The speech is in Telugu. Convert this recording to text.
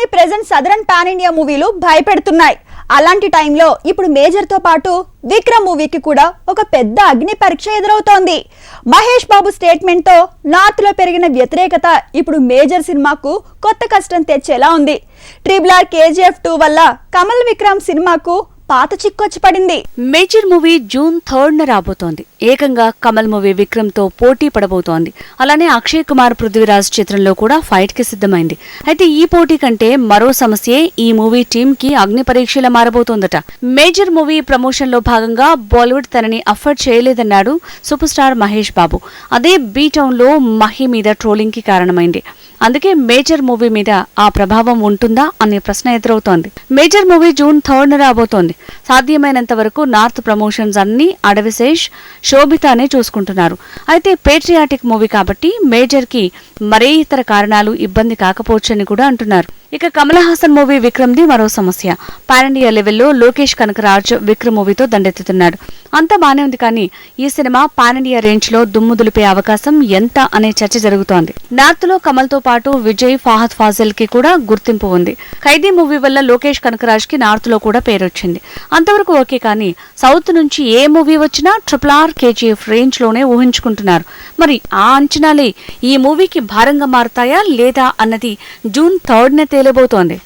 అన్ని ప్రెజెంట్ సదరన్ పాన్ ఇండియా మూవీలు భయపెడుతున్నాయి. అలాంటి టైంలో ఇప్పుడు మేజర్తో పాటు విక్రమ్ మూవీకి కూడా ఒక పెద్ద అగ్ని పరీక్ష ఎదురవుతోంది. మహేష్ బాబు స్టేట్మెంట్తో నార్త్లో పెరిగిన వ్యతిరేకత ఇప్పుడు మేజర్ సినిమాకు కొత్త కష్టం తెచ్చేలా ఉంది. ట్రిబుల్ ఆర్ కేజీఎఫ్ టూ వల్ల కమల్ విక్రమ్ సినిమాకు పాత చిక్కొచ్చి పడింది. మేజర్ మూవీ జూన్ థర్డ్ న రాబోతోంది. ఏకంగా కమల్ మూవీ విక్రమ్తో పోటీ పడబోతోంది. అలానే అక్షయ్ కుమార్ పృథ్వీరాజ్ చిత్రంలో కూడా ఫైట్కి సిద్ధమైంది. అయితే ఈ పోటీ కంటే మరో సమస్యే ఈ మూవీ టీమ్కి అగ్ని పరీక్షలా మారబోతోందట. మేజర్ మూవీ ప్రమోషన్లో భాగంగా బాలీవుడ్ తనని అఫర్డ్ చేయలేదన్నాడు సూపర్ స్టార్ మహేష్ బాబు. అదే బీ టౌన్లో మహి మీద ట్రోలింగ్కి కారణమైంది. అందుకే మేజర్ మూవీ మీద ఆ ప్రభావం ఉంటుందా అనే ప్రశ్న ఎదురవుతోంది. మేజర్ మూవీ జూన్ థర్డ్ రాబోతోంది. సాధ్యమైనంత వరకు నార్త్ ప్రమోషన్స్ అన్ని అడవిశేష్ శోభితానే చూసుకుంటున్నారు. అయితే పేట్రియాటిక్ మూవీ కాబట్టి మేజర్కి మరే ఇతర కారణాలు ఇబ్బంది కాకపోవచ్చని కూడా అంటున్నారు. ఇక కమల్ హాసన్ మూవీ విక్రమ్ ది మరో సమస్య. పాన్ ఇండియా లెవెల్లో లోకేష్ కనకరాజ్ విక్రమ్ మూవీతో దండెత్తుతున్నాడు. అంతా బానే ఉంది కానీ ఈ సినిమా పాన్ ఇండియా రేంజ్లో దుమ్ము దులిపే అవకాశం ఎంత అనే చర్చ జరుగుతోంది. నార్త్లో కమల్తో పాటు విజయ్ ఫాహద్ ఫాజిల్కి కూడా గుర్తింపు ఉంది. ఖైదీ మూవీ వల్ల లోకేష్ కనకరాజ్కి నార్త్లో కూడా పేరొచ్చింది. అంతవరకు ఓకే కానీ సౌత్ నుంచి ఏ మూవీ వచ్చినా ట్రిపుల్ ఆర్ కేజీఎఫ్ రేంజ్లోనే ఊహించుకుంటున్నారు. మరి ఆ అంచనాలే ఈ మూవీకి భారంగా మారుతాయా లేదా అన్నది జూన్ థర్డ్ నే తేలబోతోంది.